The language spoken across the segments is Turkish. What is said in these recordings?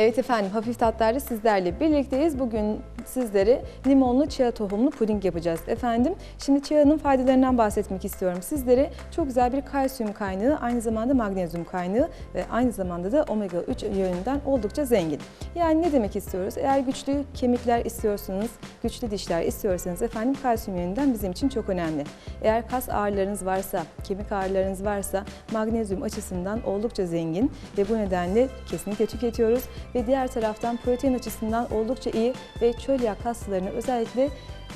Evet efendim, hafif tatlarda sizlerle birlikteyiz. Bugün sizlere limonlu chia tohumlu puding yapacağız efendim. Şimdi chia'nın faydalarından bahsetmek istiyorum sizlere. Çok güzel bir kalsiyum kaynağı, aynı zamanda magnezyum kaynağı ve aynı zamanda da omega 3 yönünden oldukça zengin. Yani ne demek istiyoruz? Eğer güçlü kemikler istiyorsanız, güçlü dişler istiyorsanız efendim kalsiyum yönünden bizim için çok önemli. Eğer kas ağrılarınız varsa, kemik ağrılarınız varsa magnezyum açısından oldukça zengin ve bu nedenle kesinlikle tüketiyoruz ve diğer taraftan protein açısından oldukça iyi ve çölyak hastalarını özellikle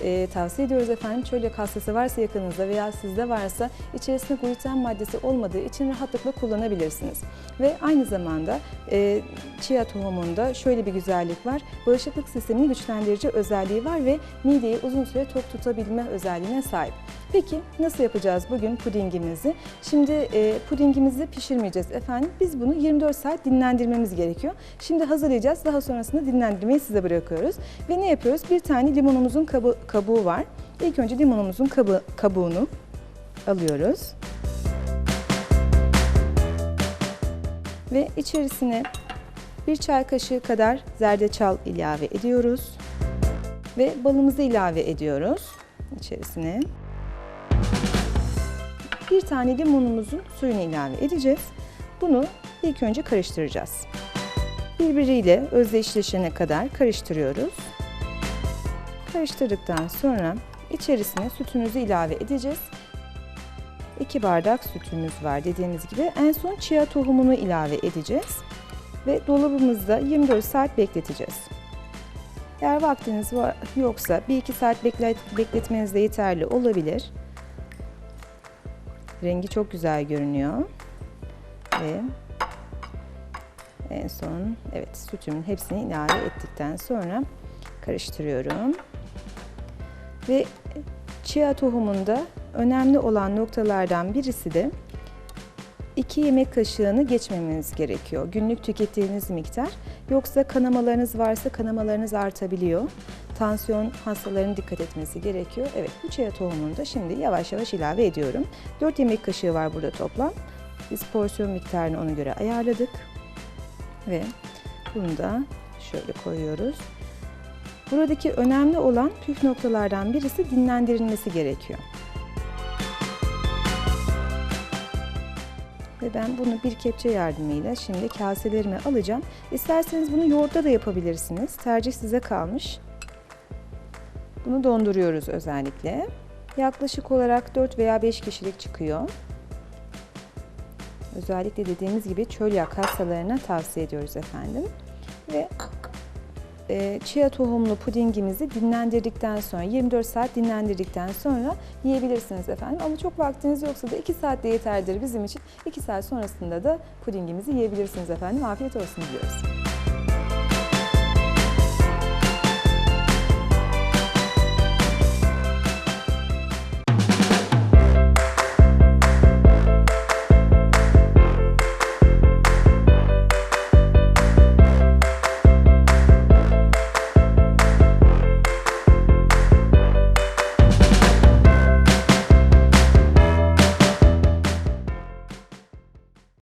e, tavsiye ediyoruz efendim. Çölyak hastası varsa yakınınızda veya sizde varsa içerisinde gluten maddesi olmadığı için rahatlıkla kullanabilirsiniz. Ve aynı zamanda e, chia tohumunda şöyle bir güzellik var. Bağışıklık sistemini güçlendirici özelliği var ve mideyi uzun süre tok tutabilme özelliğine sahip. Peki nasıl yapacağız bugün pudingimizi? Şimdi e, pudingimizi pişirmeyeceğiz efendim. Biz bunu 24 saat dinlendirmemiz gerekiyor. Şimdi hazırlayacağız. Daha sonrasında dinlendirmeyi size bırakıyoruz. Ve ne yapıyoruz? Bir tane limonumuzun kabu- kabuğu var. İlk önce limonumuzun kabı- kabuğunu alıyoruz. Ve içerisine bir çay kaşığı kadar zerdeçal ilave ediyoruz. Ve balımızı ilave ediyoruz içerisine. Bir tane limonumuzun suyunu ilave edeceğiz. Bunu ilk önce karıştıracağız. Birbiriyle özdeşleşene kadar karıştırıyoruz. Karıştırdıktan sonra içerisine sütümüzü ilave edeceğiz. 2 bardak sütümüz var dediğimiz gibi. En son chia tohumunu ilave edeceğiz. Ve dolabımızda 24 saat bekleteceğiz. Eğer vaktiniz yoksa 1-2 saat beklet, bekletmeniz de yeterli olabilir. Rengi çok güzel görünüyor. Ve en son evet sütümün hepsini ilave ettikten sonra karıştırıyorum. Ve chia tohumunda önemli olan noktalardan birisi de 2 yemek kaşığını geçmemeniz gerekiyor. Günlük tükettiğiniz miktar. Yoksa kanamalarınız varsa kanamalarınız artabiliyor. Tansiyon hastalarının dikkat etmesi gerekiyor. Evet bu chia tohumunu da şimdi yavaş yavaş ilave ediyorum. 4 yemek kaşığı var burada toplam. Biz porsiyon miktarını ona göre ayarladık. Ve bunu da şöyle koyuyoruz. Buradaki önemli olan püf noktalardan birisi dinlendirilmesi gerekiyor. Ve ben bunu bir kepçe yardımıyla şimdi kaselerime alacağım. İsterseniz bunu yoğurtta da yapabilirsiniz. Tercih size kalmış. Bunu donduruyoruz özellikle. Yaklaşık olarak 4 veya 5 kişilik çıkıyor. Özellikle dediğimiz gibi çölyak hastalarına tavsiye ediyoruz efendim. Ve e, chia tohumlu pudingimizi dinlendirdikten sonra 24 saat dinlendirdikten sonra yiyebilirsiniz efendim. Ama çok vaktiniz yoksa da 2 saat de yeterlidir bizim için. 2 saat sonrasında da pudingimizi yiyebilirsiniz efendim. Afiyet olsun diyoruz.